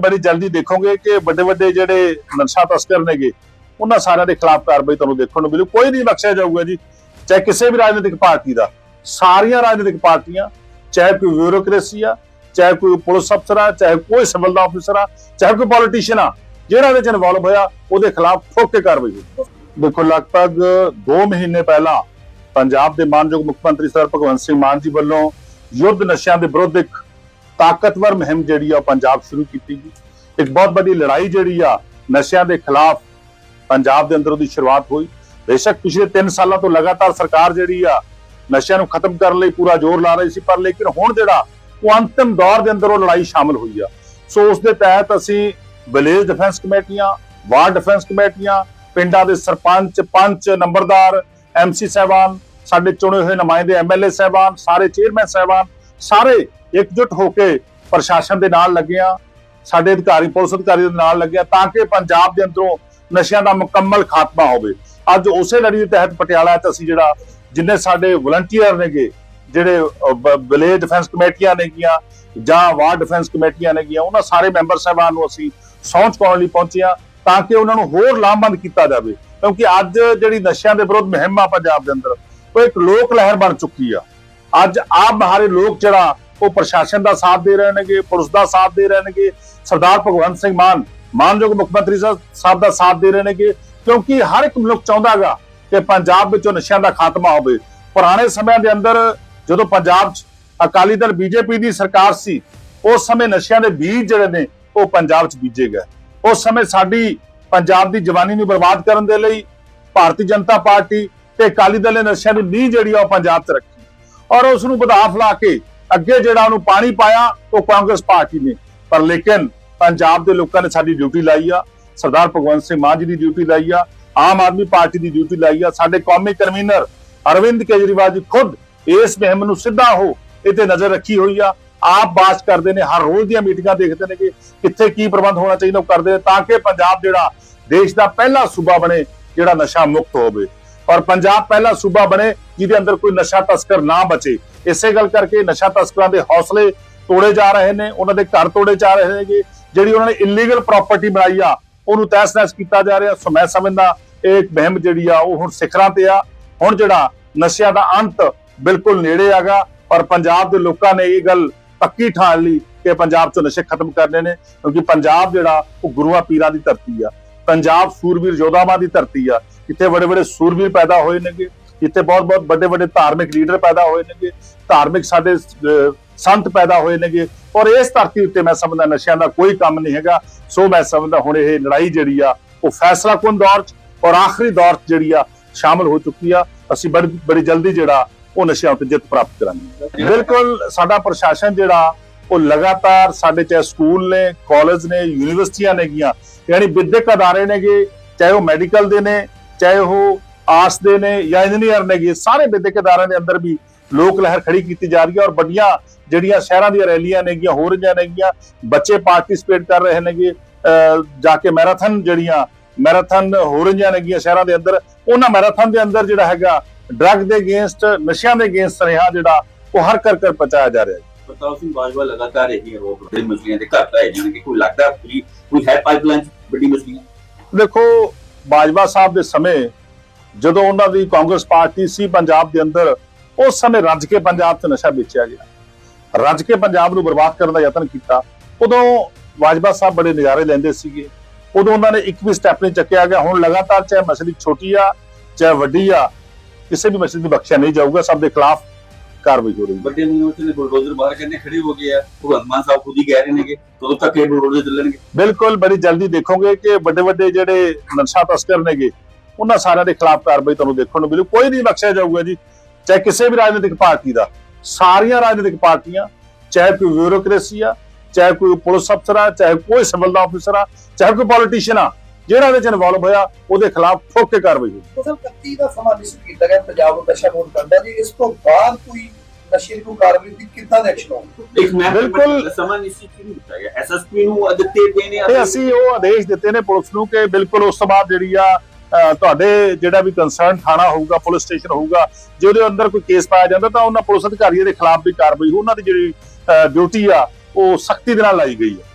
ਬੜੀ ਜਲਦੀ ਦੇਖੋਗੇ ਕਿ ਵੱਡੇ ਵੱਡੇ ਜਿਹੜੇ ਨਸ਼ਾ ਤਸਕਰ ਨੇਗੇ, ਉਹਨਾਂ ਸਾਰਿਆਂ ਦੇ ਖਿਲਾਫ ਕਾਰਵਾਈ ਤੁਹਾਨੂੰ ਦੇਖਣ ਨੂੰ ਮਿਲੂ। ਕੋਈ ਨਹੀਂ ਬਖਸ਼ਿਆ ਜਾਊਗਾ ਜੀ, ਚਾਹੇ ਕਿਸੇ ਵੀ ਰਾਜਨੀਤਿਕ ਪਾਰਟੀ ਦਾ। ਸਾਰੀਆਂ ਰਾਜਨੀਤਿਕ ਪਾਰਟੀਆਂ, ਚਾਹੇ ਕੋਈ ਬਿਊਰੋਕ੍ਰੇਸੀ ਆ, ਚਾਹੇ ਕੋਈ ਪੁਲਿਸ ਅਫਸਰ ਆ, ਚਾਹੇ ਕੋਈ ਸਿਵਲ ਦਾ ਅਫਸਰ ਆ, ਚਾਹੇ ਕੋਈ ਪੋਲੀਟੀਸ਼ੀਅਨ ਆ, ਜਿਹੜਾ ਇਹਦੇ ਚ ਇਨਵੋਲਵ ਹੋਇਆ, ਉਹਦੇ ਖਿਲਾਫ ਠੋਕ ਕੇ ਕਾਰਵਾਈ ਹੋਈ ਦੇਖੋ, ਲਗਭਗ 2 ਮਹੀਨੇ ਪਹਿਲਾਂ ਪੰਜਾਬ ਦੇ ਮਾਨਯੋਗ ਮੁੱਖ ਮੰਤਰੀ ਸਰ ਭਗਵੰਤ ਸਿੰਘ ਮਾਨ ਜੀ ਵੱਲੋਂ ਯੁੱਧ ਨਸ਼ਿਆਂ ਦੇ ਵਿਰੁੱਧ ਇੱਕ ਤਾਕਤਵਰ ਮੁਹਿੰਮ ਜਿਹੜੀ ਆ ਉਹ ਪੰਜਾਬ ਸ਼ੁਰੂ ਕੀਤੀ ਗਈ। ਇੱਕ ਬਹੁਤ ਵੱਡੀ ਲੜਾਈ ਜਿਹੜੀ ਆ ਨਸ਼ਿਆਂ ਦੇ ਖਿਲਾਫ ਪੰਜਾਬ ਦੇ ਅੰਦਰ ਉਹਦੀ ਸ਼ੁਰੂਆਤ ਹੋਈ। ਬੇਸ਼ੱਕ ਪਿਛਲੇ 3 ਸਾਲਾਂ ਤੋਂ ਲਗਾਤਾਰ ਸਰਕਾਰ ਜਿਹੜੀ ਆ ਨਸ਼ਿਆਂ ਨੂੰ ਖਤਮ ਕਰਨ ਲਈ ਪੂਰਾ ਜ਼ੋਰ ਲਾ ਰਹੀ ਸੀ, ਪਰ ਲੇਕਿਨ ਹੁਣ ਜਿਹੜਾ ਉਹ ਅੰਤਿਮ ਦੌਰ ਦੇ ਅੰਦਰ ਉਹ ਲੜਾਈ ਸ਼ਾਮਲ ਹੋਈ ਆ। ਸੋ ਉਸ ਦੇ ਤਹਿਤ ਅਸੀਂ ਵਿਲੇਜ ਡਿਫੈਂਸ ਕਮੇਟੀਆਂ ਵਾਰਡ ਡਿਫੈਂਸ ਕਮੇਟੀਆਂ, ਪਿੰਡਾਂ ਦੇ ਸਰਪੰਚ, ਪੰਚ, ਨੰਬਰਦਾਰ ਐਮਸੀ ਸਾਹਿਬਾਨ, ਸਾਡੇ ਚੁਣੇ ਹੋਏ ਨੁਮਾਇੰਦੇ ਐਮਐਲਏ ਸਾਹਿਬਾਨ, ਸਾਰੇ ਚੇਅਰਮੈਨ ਸਾਹਿਬਾਨ, ਸਾਰੇ ਇਕਜੁੱਟ ਹੋ ਕੇ ਪ੍ਰਸ਼ਾਸਨ ਦੇ ਨਾਲ ਲੱਗਿਆ, ਸਾਡੇ ਅਧਿਕਾਰੀ, ਪੁਲਿਸ ਅਧਿਕਾਰੀ ਦੇ ਨਾਲ ਲੱਗਿਆ ਤਾਂ ਕਿ ਪੰਜਾਬ ਦੇ ਅੰਦਰੋਂ ਨਸ਼ਿਆਂ ਦਾ ਮੁਕੰਮਲ ਖਾਤਮਾ ਹੋਵੇ। ਅੱਜ ਉਸੇ ਲੜੀ ਦੇ ਤਹਿਤ ਪਟਿਆਲਾ 'ਚ ਅਸੀਂ ਜਿਹੜਾ, ਜਿੰਨੇ ਸਾਡੇ ਵਲੰਟੀਅਰ ਨੇਗੇ, ਜਿਹੜੇ ਵਿਲੇਜ ਡਿਫੈਂਸ ਕਮੇਟੀਆਂ ਨੇਗੀਆਂ ਜਾਂ ਵਾਰਡ ਡਿਫੈਂਸ ਕਮੇਟੀਆਂ ਨੇਗੀਆਂ, ਉਹਨਾਂ ਸਾਰੇ ਮੈਂਬਰ ਸਾਹਿਬਾਨ ਨੂੰ ਅਸੀਂ ਸਹੁੰ ਪਾਉਣ ਲਈ ਪਹੁੰਚੇ ਆ ਤਾਂ ਕਿ ਉਹਨਾਂ ਨੂੰ ਹੋਰ ਲਾਮਬੰਦ ਕੀਤਾ ਜਾਵੇ। ਕਿਉਂਕਿ ਅੱਜ ਜਿਹੜੀ ਨਸ਼ਿਆਂ ਦੇ ਵਿਰੁੱਧ ਮੁਹਿੰਮ ਆ ਪੰਜਾਬ ਦੇ ਅੰਦਰ, ਉਹ ਇੱਕ ਲੋਕ ਲਹਿਰ ਬਣ ਚੁੱਕੀ ਆ। ਅੱਜ ਆਪ ਬਹਾਰੇ ਲੋਕ ਜਿਹੜਾ ਉਹ ਪ੍ਰਸ਼ਾਸਨ ਦਾ ਸਾਥ ਦੇ ਰਹੇ ਨੇਗੇ ਪੁਲਿਸ ਦਾ ਸਾਥ ਦੇ ਰਹੇ ਨੇਗੇ ਸਰਦਾਰ ਭਗਵੰਤ ਸਿੰਘ ਮਾਨ, ਮਾਨਯੋਗ ਮੁੱਖ ਮੰਤਰੀ ਸਾਹਿਬ ਸਾਹਿਬ ਦਾ ਸਾਥ ਦੇ ਰਹੇ ਨੇਗੇ ਕਿਉਂਕਿ ਹਰ ਇੱਕ ਮਨੁੱਖ ਚਾਹੁੰਦਾਗਾ ਕਿ ਪੰਜਾਬ ਵਿੱਚੋਂ ਨਸ਼ਿਆਂ ਦਾ ਖਾਤਮਾ ਹੋਵੇ। ਪੁਰਾਣੇ ਸਮਿਆਂ ਦੇ ਅੰਦਰ ਜਦੋਂ ਪੰਜਾਬ 'ਚ ਅਕਾਲੀ ਦਲ ਬੀਜੇਪੀ ਦੀ ਸਰਕਾਰ ਸੀ, ਉਸ ਸਮੇਂ ਨਸ਼ਿਆਂ ਦੇ ਬੀਜ ਜਿਹੜੇ ਨੇ, ਉਹ ਪੰਜਾਬ 'ਚ ਬੀਜੇ ਗਏ। ਉਸ ਸਮੇਂ ਸਾਡੀ ਪੰਜਾਬ ਦੀ ਜਵਾਨੀ ਨੂੰ ਬਰਬਾਦ ਕਰਨ ਦੇ ਲਈ ਭਾਰਤੀ ਜਨਤਾ ਪਾਰਟੀ ਤੇ ਅਕਾਲੀ ਦਲ ਨੇ ਨਸ਼ਿਆਂ ਦੀ ਨੀਂਹ ਜਿਹੜੀ ਆ ਉਹ ਪੰਜਾਬ 'ਚ ਰੱਖੀ। ਔਰ ਉਸ ਨੂੰ ਵਧਾਫ ਲਾ ਕੇ ਅੱਗੇ ਜਿਹੜਾ ਉਹਨੂੰ ਪਾਣੀ ਪਾਇਆ, ਉਹ ਕਾਂਗਰਸ ਪਾਰਟੀ ਨੇ। ਪਰ ਲੇਕਿਨ ਪੰਜਾਬ ਦੇ ਲੋਕਾਂ ਨੇ ਸਾਡੀ ਡਿਊਟੀ ਲਾਈ ਆ। ਸਰਦਾਰ ਭਗਵੰਤ ਸਿੰਘ ਮਾਨ ਜੀ ਦੀ ਡਿਊਟੀ ਲਾਈ ਆ। ਆਮ ਆਦਮੀ ਪਾਰਟੀ ਦੀ ਡਿਊਟੀ ਲਾਈ ਆ। ਸਾਡੇ ਕੌਮੀ ਕਨਵੀਨਰ ਅਰਵਿੰਦ ਕੇਜਰੀਵਾਲ ਜੀ ਖੁਦ ਇਸ ਮੁਹਿੰਮ ਨੂੰ ਸਿੱਧਾ ਹੋ ਇਹ ਤੇ ਨਜ਼ਰ ਰੱਖੀ ਹੋਈ ਆ। ਆਪ ਬਾਸ ਕਰਦੇ ਨੇ, ਹਰ ਰੋਜ਼ ਦੀਆਂ ਮੀਟਿੰਗਾਂ ਦੇਖਦੇ ਨੇ ਕਿ ਕਿੱਥੇ ਕੀ ਪ੍ਰਬੰਧ ਹੋਣਾ ਚਾਹੀਦਾ, ਉਹ ਕਰਦੇ ਨੇ, ਤਾਂ ਕਿ ਪੰਜਾਬ ਜਿਹੜਾ ਦੇਸ਼ ਦਾ ਪਹਿਲਾ ਸੂਬਾ ਬਣੇ, ਜਿਹੜਾ ਨਸ਼ਾ ਮੁਕਤ ਹੋਵੇ। ਔਰ ਪੰਜਾਬ ਪਹਿਲਾ ਸੂਬਾ ਬਣੇ ਜਿਹਦੇ ਅੰਦਰ ਕੋਈ ਨਸ਼ਾ ਤਸਕਰ ਨਾ ਬਚੇ। ਇਸੇ ਗੱਲ ਕਰਕੇ ਨਸ਼ਾ ਤਸਕਰਾਂ ਦੇ ਹੌਸਲੇ ਤੋੜੇ ਜਾ ਰਹੇ ਨੇ, ਉਹਨਾਂ ਦੇ ਘਰ ਤੋੜੇ ਜਾ ਰਹੇ ਨੇਗੇ ਜਿਹੜੀ ਉਹਨਾਂ ਨੇ ਇਲੀਗਲ ਪ੍ਰਾਪਰਟੀ ਬਣਾਈ ਆ, ਉਹਨੂੰ ਤਹਿਸ-ਨਹਿਸ ਕੀਤਾ ਜਾ ਰਿਹਾ। ਸੋ ਮੈਂ ਸਮਝਦਾ, ਇਹ ਮੁਹਿੰਮ ਜਿਹੜੀ ਆ, ਉਹ ਹੁਣ ਸਿਖਰਾਂ ਤੇ ਆ। ਹੁਣ ਜਿਹੜਾ ਨਸ਼ਿਆਂ ਦਾ ਅੰਤ ਬਿਲਕੁਲ ਨੇੜੇ ਆਗਾ ਔਰ ਪੰਜਾਬ ਦੇ ਲੋਕਾਂ ਨੇ ਇਹ ਗੱਲ ਪੱਕੀ ਠਾਣ ਲਈ ਕਿ ਪੰਜਾਬ 'ਚੋਂ ਨਸ਼ੇ ਖਤਮ ਕਰਨੇ ਨੇ, ਕਿਉਂਕਿ ਪੰਜਾਬ ਜਿਹੜਾ, ਉਹ ਗੁਰੂਆਂ ਪੀਰਾਂ ਦੀ ਧਰਤੀ ਆ। ਪੰਜਾਬ ਸੂਰਬੀਰ ਯੋਧਾਵਾਂ ਦੀ ਧਰਤੀ ਆ। ਇੱਥੇ ਬੜੇ ਬੜੇ ਸੂਰਬੀਰ ਪੈਦਾ ਹੋਏ ਨੇਗੇ। ਇੱਥੇ ਬਹੁਤ ਬਹੁਤ ਵੱਡੇ ਵੱਡੇ ਧਾਰਮਿਕ ਲੀਡਰ ਪੈਦਾ ਹੋਏ ਨੇਗੇ। ਧਾਰਮਿਕ ਸਾਡੇ ਸੰਤ ਪੈਦਾ ਹੋਏ ਨੇਗੇ। ਔਰ ਇਸ ਧਰਤੀ ਉੱਤੇ ਮੈਂ ਸਮਝਦਾ ਨਸ਼ਿਆਂ ਦਾ ਕੋਈ ਕੰਮ ਨਹੀਂ ਹੈਗਾ। ਸੋ ਮੈਂ ਸਮਝਦਾ ਹੁਣ ਇਹ ਲੜਾਈ ਜਿਹੜੀ ਆ, ਉਹ ਫੈਸਲਾਕੁਨ ਦੌਰ 'ਚ ਔਰ ਆਖਰੀ ਦੌਰ 'ਚ ਜਿਹੜੀ ਆ, ਸ਼ਾਮਲ ਹੋ ਚੁੱਕੀ ਆ। ਅਸੀਂ ਬੜੀ ਬੜੀ ਜਲਦੀ ਜਿਹੜਾ, ਉਹ ਨਸ਼ਿਆਂ ਉੱਤੇ ਜਿੱਤ ਪ੍ਰਾਪਤ ਕਰਾਂਗੇ। ਬਿਲਕੁਲ ਸਾਡਾ ਪ੍ਰਸ਼ਾਸਨ ਜਿਹੜਾ, ਉਹ ਲਗਾਤਾਰ ਸਾਡੇ ਚਾਹੇ ਸਕੂਲ ਨੇ, ਕਾਲਜ ਨੇ, ਯੂਨੀਵਰਸਿਟੀਆਂ ਨੇਗੀਆਂ ਯਾਨੀ ਵਿਦਿਅਕ ਅਦਾਰੇ ਨੇਗੇ, ਚਾਹੇ ਉਹ ਮੈਡੀਕਲ ਦੇ ਨੇ, ਚਾਹੇ ਉਹ ਆਰਟਸ ਦੇ ਨੇ ਜਾਂ ਇੰਜੀਨੀਅਰ ਨੇਗੇ, ਸਾਰੇ ਵਿਦਿਅਕ ਅਦਾਰਿਆਂ ਦੇ ਅੰਦਰ ਵੀ ਲੋਕ ਲਹਿਰ ਖੜੀ ਕੀਤੀ ਜਾ ਰਹੀ ਹੈ ਔਰ ਵੱਡੀਆਂ ਜਿਹੜੀਆਂ ਸ਼ਹਿਰਾਂ ਦੀਆਂ ਰੈਲੀਆਂ ਨੇਗੀਆਂ, ਹੋ ਰਹੀਆਂ ਨੇਗੀਆਂ, ਬੱਚੇ ਪਾਰਟਿਸਿਪੇਟ ਕਰ ਰਹੇ ਨੇਗੇ ਜਾ ਕੇ ਮੈਰਾਥਨ ਜਿਹੜੀਆਂ ਮੈਰਾਥਨ ਹੋ ਰਹੀਆਂ ਨੇਗੀਆਂ ਸ਼ਹਿਰਾਂ ਦੇ ਅੰਦਰ, ਉਹਨਾਂ ਮੈਰਾਥਨ ਦੇ ਅੰਦਰ ਜਿਹੜਾ ਹੈਗਾ ਡਰੱਗ ਦੇ ਅਗੇਂਸਟ ਨਸ਼ਿਆਂ ਦੇ ਅਗੇਂਸਟ ਰਿਹਾ ਜਿਹੜਾ, ਉਹ ਹਰ ਕਰ ਕਰ ਪਹੁੰਚਾਇਆ ਜਾ ਰਿਹਾ ਹੈ। ਪ੍ਰਤਾਪ ਸਿੰਘ ਬਾਜਵਾ ਲਗਾਤਾਰ ਇਹੀ ਆਰੋਪ ਬੜੀ ਮਸਲੀਆਂ ਦੇ ਘਰ ਹੈ ਜਾਨ ਕਿ ਕੋਈ ਲੱਗਦਾ ਕੋਈ ਹੈ ਪਾਈਪਲਾਈਨ ਦੇਖੋ, ਬਾਜਵਾ ਸਾਹਿਬ ਦੇ ਸਮੇਂ ਜਦੋਂ ਉਹਨਾਂ ਦੀ ਕਾਂਗਰਸ ਪਾਰਟੀ ਸੀ ਪੰਜਾਬ ਦੇ ਅੰਦਰ, ਉਸ ਸਮੇਂ ਰੱਜ ਕੇ ਪੰਜਾਬ 'ਚ ਨਸ਼ਾ ਵੇਚਿਆ ਗਿਆ। ਰੱਜ ਕੇ ਪੰਜਾਬ ਨੂੰ ਬਰਬਾਦ ਕਰਨ ਦਾ ਯਤਨ ਕੀਤਾ। ਉਦੋਂ ਬਾਜਵਾ ਸਾਹਿਬ ਬੜੇ ਨਜ਼ਾਰੇ ਲੈਂਦੇ ਸੀਗੇ। ਉਦੋਂ ਉਹਨਾਂ ਨੇ ਇੱਕ ਵੀ ਸਟੈਪ ਨਹੀਂ ਚੱਕਿਆ ਗਿਆ। ਹੁਣ ਲਗਾਤਾਰ ਚਾਹੇ ਮਸਲੀ ਛੋਟੀ ਆ, ਚਾਹੇ ਵੱਡੀ ਆ, ਕਿਸੇ ਵੀ ਮਸਲੇ ਦੀ ਬਖਸ਼ਿਆ ਨਹੀਂ ਜਾਊਗਾ। ਸਭ ਦੇ ਖਿਲਾਫ ਕਾਰਵਾਈ ਹੋ ਰਹੀ ਹੈ। ਵੱਡੇ ਯੂਨੀਵਰਸਿਟੀ ਦੇ ਬੁਲਡੋਜ਼ਰ ਬਾਹਰ ਕਹਿੰਦੇ ਖੜੇ ਹੋ ਗਏ ਆ। ਭਗਵੰਤ ਮਾਨ ਸਾਹਿਬ ਖੁਦ ਹੀ ਕਹਿ ਰਹੇ ਨੇ ਕਿ ਕਦੋਂ ਤੱਕ ਇਹ ਬੁਲਡੋਜ਼ਰ ਚੱਲਣਗੇ? ਬਿਲਕੁਲ ਬੜੀ ਜਲਦੀ ਦੇਖੋਗੇ ਕਿ ਵੱਡੇ ਵੱਡੇ ਜਿਹੜੇ ਨਸ਼ਾ ਤਸਕਰ ਨੇਗੇ ਉਹਨਾਂ ਸਾਰਿਆਂ ਦੇ ਖਿਲਾਫ ਕਾਰਵਾਈ ਤੁਹਾਨੂੰ ਦੇਖਣ ਨੂੰ ਮਿਲੂ। ਕੋਈ ਨਹੀਂ ਬਖਸ਼ਿਆ ਜਾਊਗਾ ਜੀ ਚਾਹੇ ਕਿਸੇ ਵੀ ਰਾਜਨੀਤਿਕ ਪਾਰਟੀ ਦਾ। ਸਾਰੀਆਂ ਰਾਜਨੀਤਿਕ ਪਾਰਟੀਆਂ ਚਾਹੇ ਕੋਈ ਬਿਊਰੋਕ੍ਰੇਸੀ ਆ ਚਾਹੇ ਕੋਈ ਪੁਲਿਸ ਅਫਸਰ ਆ ਚਾਹੇ ਕੋਈ ਸਿਵਲ ਦਾ ਅਫਸਰ ਆ ਚਾਹੇ ਕੋਈ ਪੋਲੀਟੀਸ਼ੀਅਨ ਆ ਜਿਹੜਾ ਇਹਦੇ ਚ ਇਨਵੋਲਵ ਹੋਇਆ ਉਹਦੇ ਖਿਲਾਫ ਠੋਕ ਕੇ ਕਾਰਵਾਈ ਹੋਊ। ਫਸਲ 31 ਦਾ ਸਮਾਂ ਨਿਸ਼ਚਿਤ ਕੀਤਾ ਗਿਆ ਪੰਜਾਬ ਨੂੰ ਨਸ਼ਾ ਮੁਕਤ ਕਰਦਾ ਜੀ। ਇਸ ਤੋਂ ਬਾਅਦ ਕੋਈ ਨਸ਼ੇ ਨੂੰ ਕਾਰਵਾਈ ਦੀ ਕਿੱਦਾਂ ਦੇ ਐਕਸ਼ਨ ਹੋਣਗੇ? ਇੱਕ ਮੈਂ ਬਿਲਕੁਲ। ਸਮਾਂ ਨਿਸ਼ਚਿਤ ਨਹੀਂ ਕੀਤਾ ਗਿਆ? ਐਸਐਸਪੀ ਨੂੰ ਦਿੱਤੇ ਗਏ ਨੇ ਤੇ ਅਸੀਂ ਉਹ ਆਦੇਸ਼ ਦਿੱਤੇ ਨੇ ਪੁਲਿਸ ਨੂੰ ਕਿ ਬਿਲਕੁਲ ਉਸ ਤੋਂ ਬਾਅਦ ਜਿਹੜੀ ਆ ਤੁਹਾਡੇ ਜਿਹੜਾ ਵੀ ਕੰਸਰਨ ਥਾਣਾ ਹੋਊਗਾ ਪੁਲਿਸ ਸਟੇਸ਼ਨ ਹੋਊਗਾ ਜੇ ਉਹਦੇ ਅੰਦਰ ਕੋਈ ਕੇਸ ਪਾਇਆ ਜਾਂਦਾ ਤਾਂ ਉਹਨਾਂ ਪੁਲਿਸ ਅਧਿਕਾਰੀਆਂ ਦੇ ਖਿਲਾਫ ਵੀ ਕਾਰਵਾਈ ਹੋ ਉਹਨਾਂ ਦੀ ਜਿਹੜੀ ਡਿਊਟੀ ਆ ਉਹ ਸਖਤੀ ਦੇ ਨਾਲ ਲਾਈ ਗਈ ਹੈ